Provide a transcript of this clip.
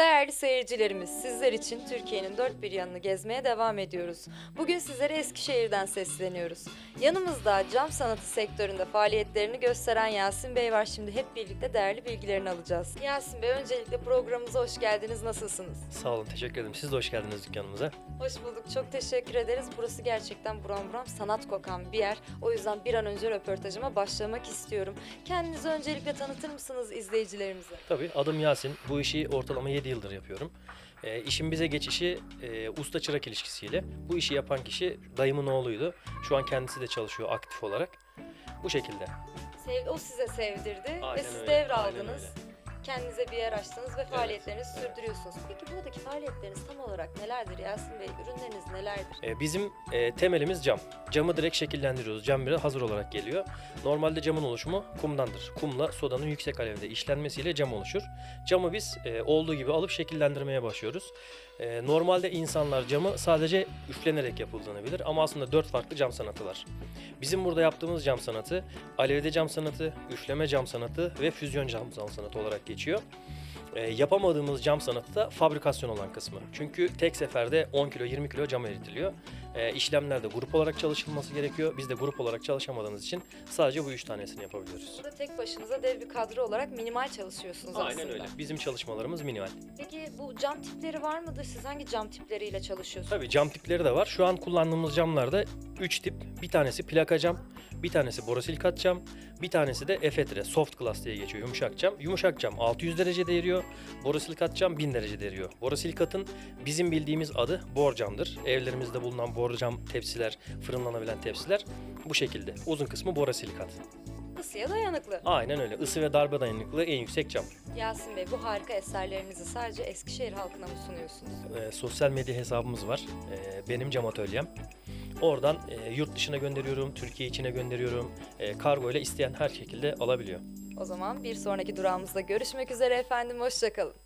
there Değerli seyircilerimiz, sizler için Türkiye'nin dört bir yanını gezmeye devam ediyoruz. Bugün sizlere Eskişehir'den sesleniyoruz. Yanımızda cam sanatı sektöründe faaliyetlerini gösteren Yasin Bey var. Şimdi hep birlikte değerli bilgilerini alacağız. Yasin Bey, öncelikle programımıza hoş geldiniz. Nasılsınız? Sağ olun, teşekkür ederim. Siz de hoş geldiniz dükkanımıza. Hoş bulduk. Çok teşekkür ederiz. Burası gerçekten buram buram sanat kokan bir yer. O yüzden bir an önce röportajıma başlamak istiyorum. Kendinizi öncelikle tanıtır mısınız izleyicilerimize? Tabii adım Yasin. Bu işi ortalama 7 yıldır yapıyorum. E, işin bize geçişi e, usta çırak ilişkisiyle. Bu işi yapan kişi dayımın oğluydu. Şu an kendisi de çalışıyor aktif olarak. Bu şekilde. Sev, o size sevdirdi ve Aynen siz öyle, devraldınız. aynen Kendinize bir yer açtınız ve faaliyetlerinizi sürdürüyorsunuz. Peki buradaki faaliyetleriniz olarak nelerdir Yasin Bey? Ürünleriniz nelerdir? E, bizim e, temelimiz cam. Camı direkt şekillendiriyoruz. Cam bile hazır olarak geliyor. Normalde camın oluşumu kumdandır. Kumla sodanın yüksek alevde işlenmesiyle cam oluşur. Camı biz e, olduğu gibi alıp şekillendirmeye başlıyoruz. E, normalde insanlar camı sadece üflenerek yapıldığını bilir ama aslında dört farklı cam sanatı var. Bizim burada yaptığımız cam sanatı alevde cam sanatı, üfleme cam sanatı ve füzyon cam sanatı olarak geçiyor. E, yapamadığımız cam sanatı da fabrikasyon olan kısmı. Çünkü tek seferde 10 kilo 20 kilo cam eritiliyor. E, işlemlerde grup olarak çalışılması gerekiyor. Biz de grup olarak çalışamadığımız için sadece bu üç tanesini yapabiliyoruz. Burada tek başınıza dev bir kadro olarak minimal çalışıyorsunuz aslında. Aynen öyle. Bizim çalışmalarımız minimal. Peki bu cam tipleri var mıdır? Siz hangi cam tipleriyle çalışıyorsunuz? Tabii cam tipleri de var. Şu an kullandığımız camlarda 3 tip. Bir tanesi plaka cam, bir tanesi borosilikat cam, bir tanesi de efetre, soft glass diye geçiyor yumuşak cam. Yumuşak cam 600 derecede eriyor, borosilikat cam 1000 derecede eriyor. Borosilikatın bizim bildiğimiz adı borcamdır. Evlerimizde bulunan borcam tepsiler, fırınlanabilen tepsiler bu şekilde. Uzun kısmı borosilikat. Isıya dayanıklı. Aynen öyle. Isı ve darbe dayanıklılığı en yüksek cam. Yasin Bey bu harika eserlerinizi sadece Eskişehir halkına mı sunuyorsunuz? Ee, sosyal medya hesabımız var. Ee, benim cam atölyem. Oradan e, yurt dışına gönderiyorum, Türkiye içine gönderiyorum. E, kargo ile isteyen her şekilde alabiliyor. O zaman bir sonraki durağımızda görüşmek üzere efendim. Hoşçakalın.